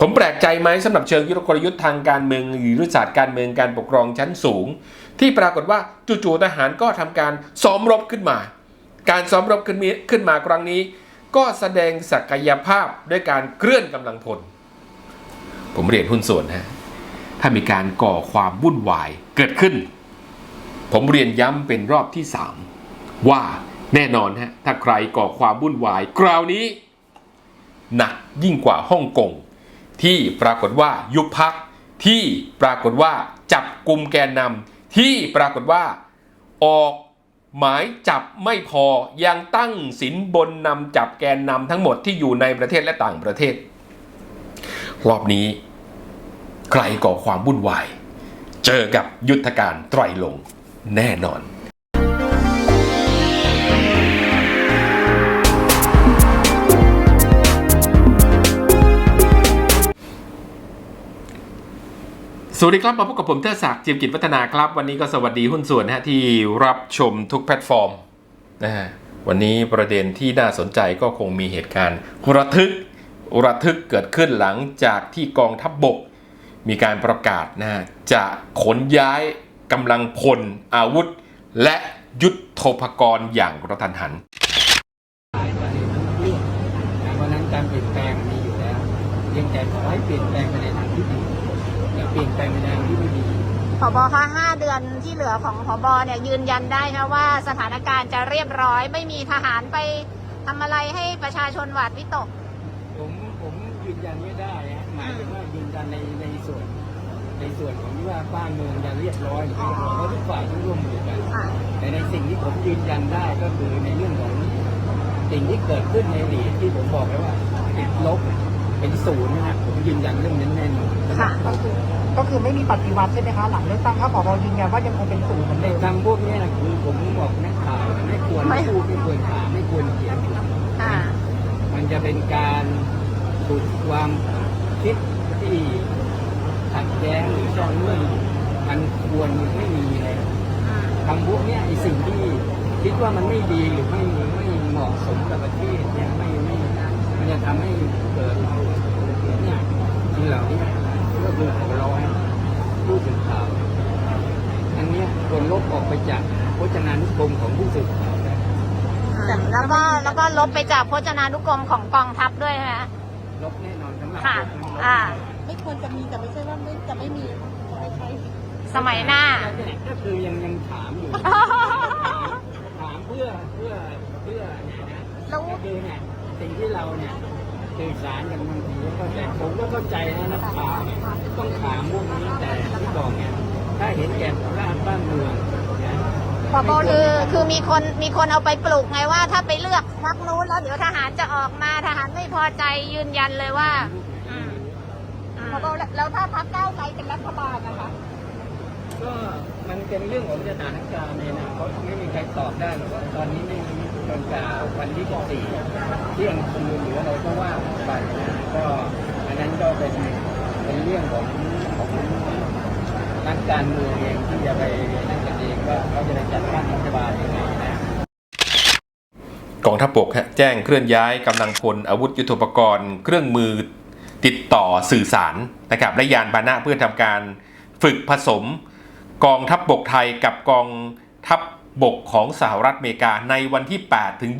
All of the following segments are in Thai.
ผมแปลกใจไหมสำหรับเชิงยุทธกลยุทธ์ทางการเมืองหรือยุทธศาสตร์การเมืองการปกครองชั้นสูง ที่ปรากฏว่าจู่ๆทหารก็ทำการซ้อมรบขึ้นมา การซ้อมรบขึ้นมีขึ้นมาครั้งนี้ ก็แสดงศักยภาพด้วยการเคลื่อนกำลังพล ผมเรียนหุ้นส่วนฮะถ้ามีการก่อความวุ่นวายเกิดขึ้น ผมเรียนย้ำเป็นรอบที่สามว่าแน่นอนฮะถ้าใครก่อความวุ่นวายคราวนี้หนักยิ่งกว่าฮ่องกง ที่ปรากฏว่ายุบพักที่ปรากฏว่าจับกลุ่มแกนนำที่ปรากฏว่าออกหมายจับไม่พอยังตั้งสินบนนำจับแกนนำทั้งหมดที่อยู่ในประเทศและต่างประเทศ รอบนี้ ใครก่อความวุ่นวาย เจอกับยุทธการไตรลงแน่นอน สวัสดีครับมาพบกับผมเทอศักดิ์จียมกิจวัฒนาครับ วันนี้ก็สวัสดีหุ้นส่วนนะฮะที่รับชมทุกแพลตฟอร์มนะฮะวันนี้ประเด็นที่น่าสนใจก็คงมีเหตุการณ์ระทึกระทึกเกิดขึ้นหลังจากที่กองทัพบบก มีการประกาศนะฮะจะขนย้ายกำลังพลอาวุธ และยุทโธปกรณ์อย่างกระทันหันเพราะนั้นการเปลี่ยนแปลงมีอยู่แล้วเพียงแต่ขอให้เปลี่ยนแปลงไปในทางที่ดี ลี่ยนแปลงไปในทางที่ไม่ดีผบคะห้าเดือนที่เหลือของผบเนี่ยยืนยันได้นะว่าสถานการณ์จะเรียบร้อย ไม่มีทหารไปทำอะไรให้ประชาชนหวาดวิตก ผมผมยืนยันไม่ได้ฮะหมายถึงว่ายืนยันในในส่วน ในส่วนของที่ว่าบ้านเมืองจะเรียบร้อยหรือไม่เรียบร้อยเพราะทุกฝ่ายต้องร่วมมือกัน ค่ะ แต่ในสิ่งที่ผมยืนยันได้ก็คือในเรื่องของสิ่งที่เกิดขึ้นในอดีตที่ผมบอกไว้ว่าติดลบเป็นศูนย์นะฮะผมยืนยันเรื่องนั้นแน่นอนค่ะ ก็คือ ก็คือไม่มีปฏิวัติใช่ไหมคะหลังเลือกตั้งถ้าผบยืนยันว่ายังคงเป็นศูนย์เหมือนในเดิมทางพวกนี้นะคือผมบอกนักข่าวไม่ควรไม่ พูดไม่ควรถามไม่ควรเขียนค่ะมันจะเป็นการปลุกความคิดที่ขัดแย้งหรือซ่อนเงื่อนมันควรไม่มีเลยคำพวกเนี้ยไอสิ่งที่คิดว่ามันไม่ดีหรือไม่ไม่เหมาะสมกับประเทศเนี่ยไม่ไม่มันจะทำให้เกิดเนี่ยสิ่งเหล่านี้ ก็คือขอร้องผู้สื่อข่าวอันเนี้ยควรลบออกไปจากพจนานุกรมของผู้สื่อข่าวได้แล้วก็แล้วก็ลบไปจากพจนานุกรมของกองทัพด้วยนะลบแน่นอนสำหรับค่ะพวกนั้นลบอ่า ไม่ควรจะมีแต่ไม่ใช่ว่าไม่จะไม่มีไม่ใช่สมัยหน้า ก็คือยังยังถามอยู่ ถามเพื่อเพื่อเพื่อเนี่ยนะแล้วก็คือเนี่ยสิ่งที่เราเนี่ย สื่อสารกันบางทีก็เข้าใจผมก็เข้าใจนะนักข่าวเนี่ยต้องถามพวกนี้แต่ที่บอกเนี่ยถ้าเห็นแก่บ้านบ้านเมืองนะผบคือคือมีคนมีคนเอาไปปลูกไงว่า ถ้าไปเลือกพักนู้นแล้วเดี๋ยวทหารจะออกมาทหารไม่พอใจยืนยันเลยว่าอืมอืมผบแล้วถ้าพักก้าวไกลเป็นรัฐบาลนะคะก็มันเป็นเรื่องของสถานการณ์เนี่ยนะเขาไม่มีใครตอบได้หรอกว่าตอนนี้ไม่มี จนกว่าวันที่สี่เที่ยงคืนหรืออะไรก็ว่าไปก็อันนั้นก็เป็นเป็นเรื่องของของนักการเมืองเองที่จะไปนั่นกันเองว่าเขาจะไปจัดตั้งรัฐบาลยังไงนะกองทัพบกฮะแจ้งเคลื่อนย้ายกำลังพลอาวุธยุทโธปกรณ์ เครื่องมือติดต่อสื่อสารนะครับและยานพาหนะเพื่อทำการฝึกผสม กองทัพบกไทยกับกองทัพ บกของสหรัฐอเมริกาในวันที่ 8 ถึง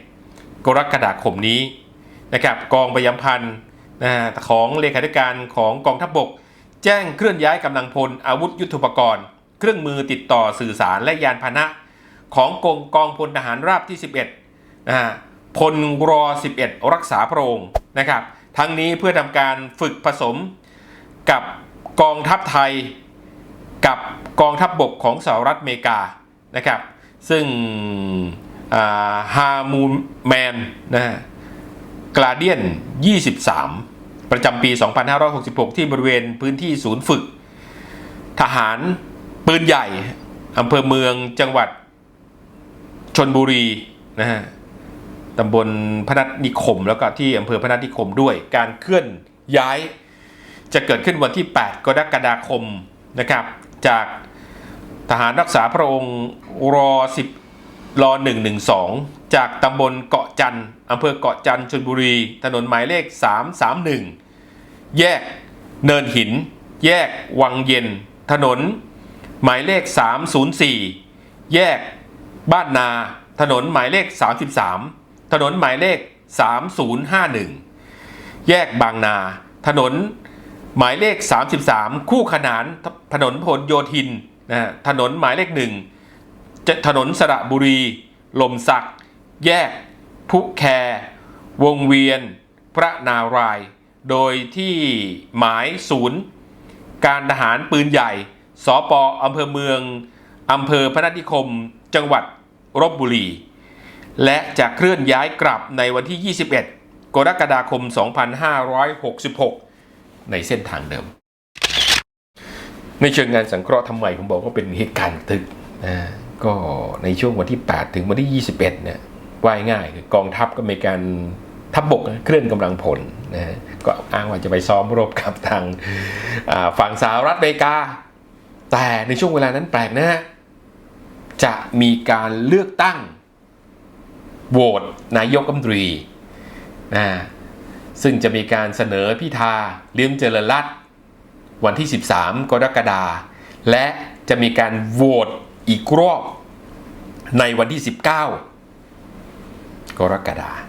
21 กรกฎาคมนี้นะครับกองประยำพันธ์นะฮะของเลขาธิการของกองทัพบก แจ้งเคลื่อนย้ายกำลังพลอาวุธยุทโธปกรณ์ เครื่องมือติดต่อสื่อสารและยานพาหนะ ของกองกองพลทหารราบที่ 11นะฮะพลรอ 11 รักษาพระองค์นะครับทั้งนี้เพื่อทำการฝึกผสมกับกองทัพไทย กับกองทัพบบกของสหรัฐอเมริกา นะครับ ซึ่งฮามูแมนนะฮะกลาเดียน 23 ประจำปี 2566 ที่บริเวณพื้นที่ศูนย์ฝึก ทหารปืนใหญ่อำเภอเมืองจังหวัดชนบุรีนะฮะตำบลพนัสนิคม แล้วก็ที่อำเภอพนัสนิคมด้วย การเคลื่อนย้ายจะเกิดขึ้นวันที่ 8 กรกฎาคมนะครับ จาก ทหารรักษาพระองค์รอ10รอ112จากตำบลเกาะจันทร์อำเภอเกาะจันทร์ชลบุรี ถนนหมายเลข 331 แยกเนินหิน แยกวังเย็น ถนน หมายเลข 304 แยกบ้านนา ถนนหมายเลข 33 ถนนหมายเลข 3051 แยกบางนา ถนนหมายเลข 33 คู่ขนานถนนพหลโยธิน นะถนนหมายเลขหนึ่งจะถนนสระบุรีลมสัก แยก พุแค วงเวียน พระนาราย โดยที่หมายศูนย์ การทหารปืนใหญ่สปอำเภอเมืองอำเภอพนัสนิคมจังหวัดรบบุรี และจะเคลื่อนย้ายกลับในวันที่ 21 กรกฎาคม 2566 ในเส้นทางเดิม ในเชิงงานสังเคราะห์ทำไมผมบอกว่าเป็นเหตุการณ์ทึกนะก็ในช่วงวันที่ 8 ถึงวันที่ 21เนี่ยว่ายง่ายคือกองทัพก็มีการทัพบบกเคลื่อนกำลังผลนะก็อ้างว่าจะไปซ้อมรบกับทางฝั่งสหรัฐอเมริกา แต่ในช่วงเวลานั้นแปลกนะฮะจะมีการเลือกตั้งโหวตนายกรัฐมนตรีนะซึ่งจะมีการเสนอพิธาเลี้ยมเจริญรัตน์ วันที่ 13 กรกฎาคมและจะมีการโหวตอีกรอบในวันที่ 19 กรกฎาคม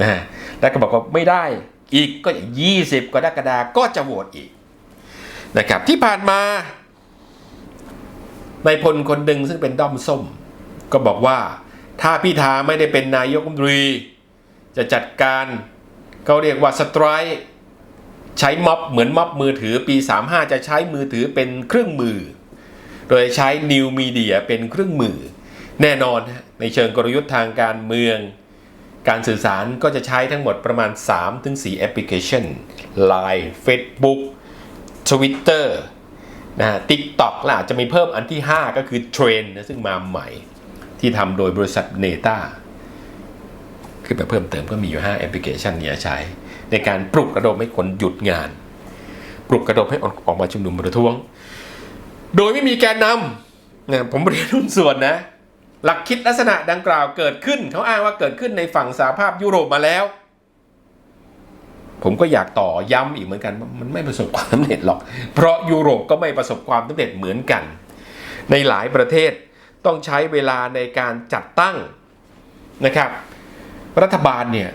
นะแล้วก็บอกว่าไม่ได้อีกก็20 กรกฎาคมก็จะโหวตอีกนะครับที่ผ่านมาในพลคนหนึ่งซึ่งเป็นด้อมส้ม ก็บอกว่าถ้าพิธาไม่ได้เป็นนายกรัฐมนตรี จะจัดการเขาเรียกว่าสไตร์ ใช้ม็อบเหมือนม็อบมือถือปี 35 จะใช้มือถือเป็นเครื่องมือ โดยใช้นิวมีเดียเป็นเครื่องมือ แน่นอนฮะในเชิงกลยุทธ์ทางการเมือง การสื่อสารก็จะใช้ทั้งหมดประมาณ 3-4 แอปพลิเคชัน Line Facebook Twitter นะฮะ TikTok และจะมีเพิ่มอันที่ 5 ก็คือเทรนนะซึ่งมาใหม่ที่ทำโดยบริษัทเนต้าคือแบบเพิ่มเติมก็มีอยู่ 5 แอปพลิเคชันเนี้ใช้ ในการปลุกระดมให้คนหยุดงาน ปลุกระดมให้ออกมาชุมนุมประท้วง โดยไม่มีแกนนำนะผมเรียนรุ่นส่วนนะ หลักคิดลักษณะดังกล่าวเกิดขึ้นเขาอ้างว่าเกิดขึ้นในฝั่งสหภาพยุโรปมาแล้ว ผมก็อยากต่อย้ำอีกเหมือนกันว่ามันไม่ประสบความสำเร็จหรอก เพราะยุโรปก็ไม่ประสบความสำเร็จเหมือนกัน ในหลายประเทศต้องใช้เวลาในการจัดตั้งนะครับ รัฐบาลเนี่ย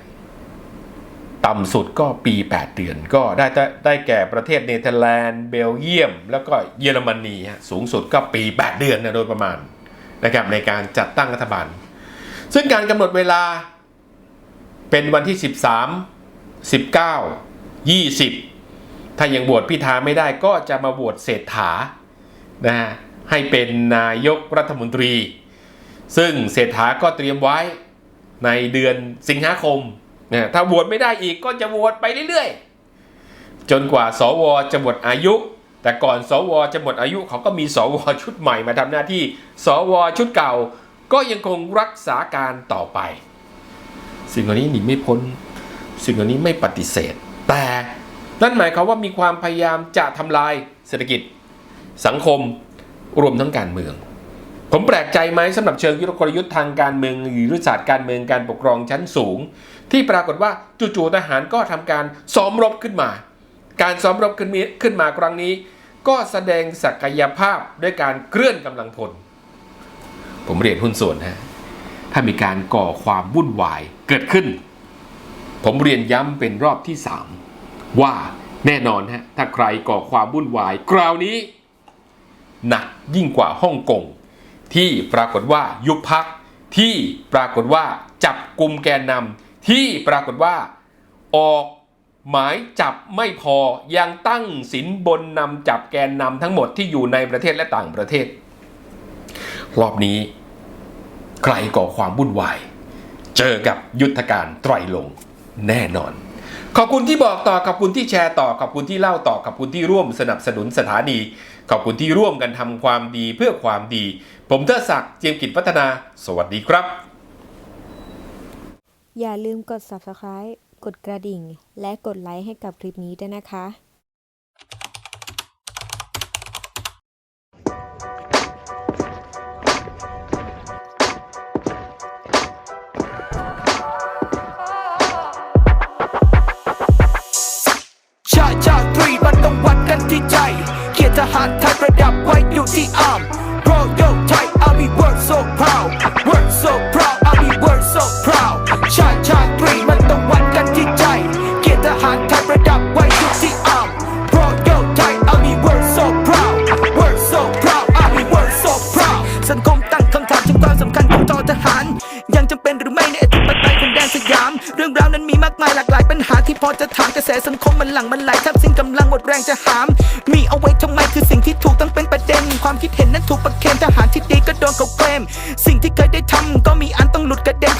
ต่ำสุดก็ปี 8 เดือน ก็ได้ได้แก่ประเทศเนเธอร์แลนด์ เบลเยียม แล้วก็เยอรมนีสูงสุดก็ปี 8 เดือนนะโดยประมาณนะครับในการจัดตั้งรัฐบาล ซึ่งการกำหนดเวลาเป็นวันที่ 13 19 20 ถ้ายังโหวตพิธาไม่ได้ก็จะมาโหวตเศรษฐานะฮะให้เป็นนายกรัฐมนตรี ซึ่งเศรษฐาก็เตรียมไว้ในเดือนสิงหาคม นะถ้าโหวตไม่ได้อีกก็จะโหวตไปเรื่อยๆ จนกว่าสวจะหมดอายุ แต่ก่อนสวจะหมดอายุเขาก็มีสวชุดใหม่มาทำหน้าที่ สวชุดเก่าก็ยังคงรักษาการต่อไป สิ่งเหล่านี้หนีไม่พ้น สิ่งเหล่านี้ไม่ปฏิเสธ แต่นั่นหมายความว่ามีความพยายามจะทำลายเศรษฐกิจ สังคมรวมทั้งการเมือง ผมแปลกใจไหมสำหรับเชิงยุทธกลยุทธ์ทางการเมืองหรือยุทธศาสตร์การเมืองการปกครองชั้นสูง ที่ปรากฏว่าจู่ๆทหารก็ทำการซ้อมรบขึ้นมา การซ้อมรบขึ้นมีขึ้นมาครั้งนี้ ก็แสดงศักยภาพด้วยการเคลื่อนกำลังพล ผมเรียนหุ้นส่วนฮะถ้ามีการก่อความวุ่นวายเกิดขึ้น ผมเรียนย้ำเป็นรอบที่ 3 ว่าแน่นอนฮะถ้าใครก่อความวุ่นวายคราวนี้หนักยิ่งกว่าฮ่องกง ที่ปรากฏว่ายุบพักที่ปรากฏว่าจับกลุ่มแกนนำที่ปรากฏว่าออกหมายจับไม่พอยังตั้งสินบนนำจับแกนนำทั้งหมดที่อยู่ในประเทศและต่างประเทศ รอบนี้ ใครก่อความวุ่นวาย เจอกับยุทธการไตรลงแน่นอน ขอบคุณที่บอกต่อขอบคุณที่แชร์ต่อขอบคุณที่เล่าต่อขอบคุณที่ร่วมสนับสนุนสถานี ขอบคุณที่ร่วมกันทำความดีเพื่อความดี ผมเทอศักดิ์เจียมกิจพัฒนา สวัสดีครับ อย่าลืมกด subscribe กดกระดิ่ง และกดไลค์ให้กับคลิปนี้ด้วยนะคะ เ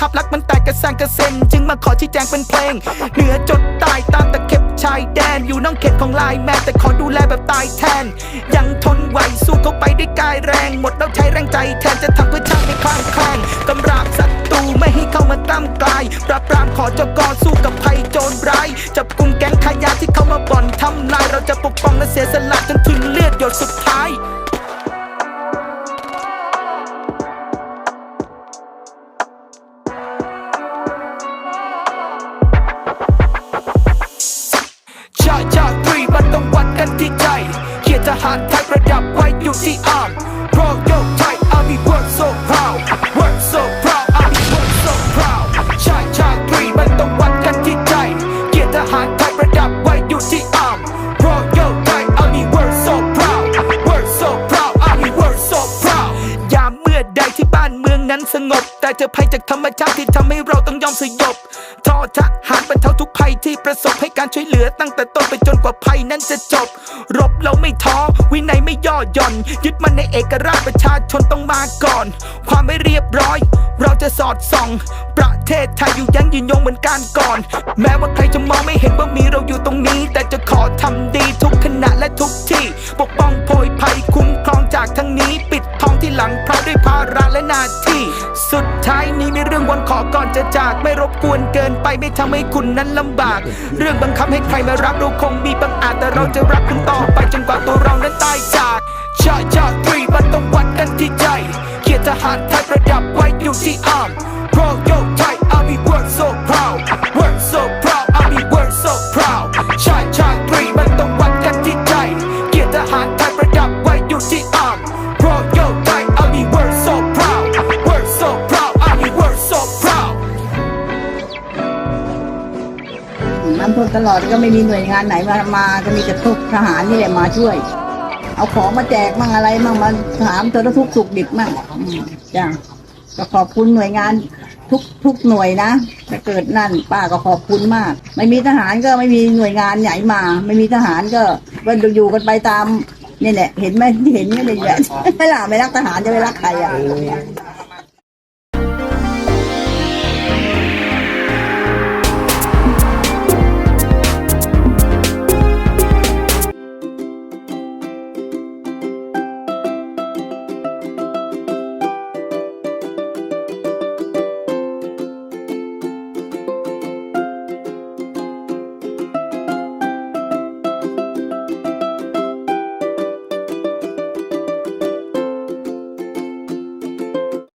าพลักษณ์มันแตกกระสานกระเซ็น จึงมาขอชี้แจงเป็นเพลง เหนือจดใต้ตามตะเข็บชายแดน อยู่นอกเขตของลายแมนแต่ขอดูแลแบบตายแทน ยังทนไหวสู้เข้าไปด้วยกายแรง หมดแล้วใช้แรงใจแทนจะทำเพื่อชาติในคลางแคลงกำราบศัตรูไม่ให้เข้ามาตั้มกลายปราบปรามขอจกรสู้กับภัยโจรร้ายจับกลุ่มแก๊งขายยาที่เข้ามาบ่อนทำลาย เราจะปกป้องและเสียสละจนถึงเลือดหยดสุดท้าย แต่เจอภัยจากธรรมชาติที่ทำให้เราต้องยอมสยบทอทหารบรรเทาทุกภัยที่ประสบให้การช่วยเหลือตั้งแต่ต้นไปจนกว่าภัยนั้นจะจบ รบเราไม่ท้อ ย่อนยึดมันในเอกราชประชาชนต้องมาก่อน ความไม่เรียบร้อย เราจะสอดส่อง ประเทศไทยอยู่ยั้งยืนยงเหมือนการก่อน แม้ว่าใครจะมองไม่เห็นว่ามีเราอยู่ตรงนี้ แต่จะขอทำดีทุกขณะและทุกที่ ปกป้องโพยภัยคุ้มครองจากทั้งนี้ ปิดทองที่หลังพระด้วยภาระและหน้าที่ สุดท้ายนี้มีเรื่องวันขอก่อนจะจากไม่รบกวนเกินไปไม่ทำให้คุณนั้นลำบาก เรื่องบังคับให้ใครมารักเราคงมีบางอาจแต่เราจะรักคุณต่อไปจนกว่าตัวเรานั้นตายจาก ชาชาตรีมันต้องวัดกันที่ใจเขียนทหารไทยประดับไว้อยู่ที่อาม Royal Thai Army work so proud work so proud Army work so proud ชาชาตรีมันต้องวัดกันที่ใจ เกียรติทหารไทยประดับไว้อยู่ที่อาม Royal Thai Army work so proud work so proud Army work so proud น้ำท่วมตลอดก็ไม่มีหน่วยงานไหนมามาก็มีแต่ทุกทหารนี่แหละมาช่วย เอาของมาแจกมั่งอะไรมั่งมาถามตัวทุกสุขดิบมั่งจ้ะก็ขอบคุณหน่วยงานทุกทุกหน่วยนะถ้าเกิดนั่นป้าก็ขอบคุณมาก ไม่มีทหารก็ไม่มีหน่วยงานใหญ่มา ไม่มีทหารก็มันอยู่กันไปตามนี่แหละเห็นไหมเห็นนี่เลยแหละไม่ล่ะไม่รักทหารจะไปรักใครอะ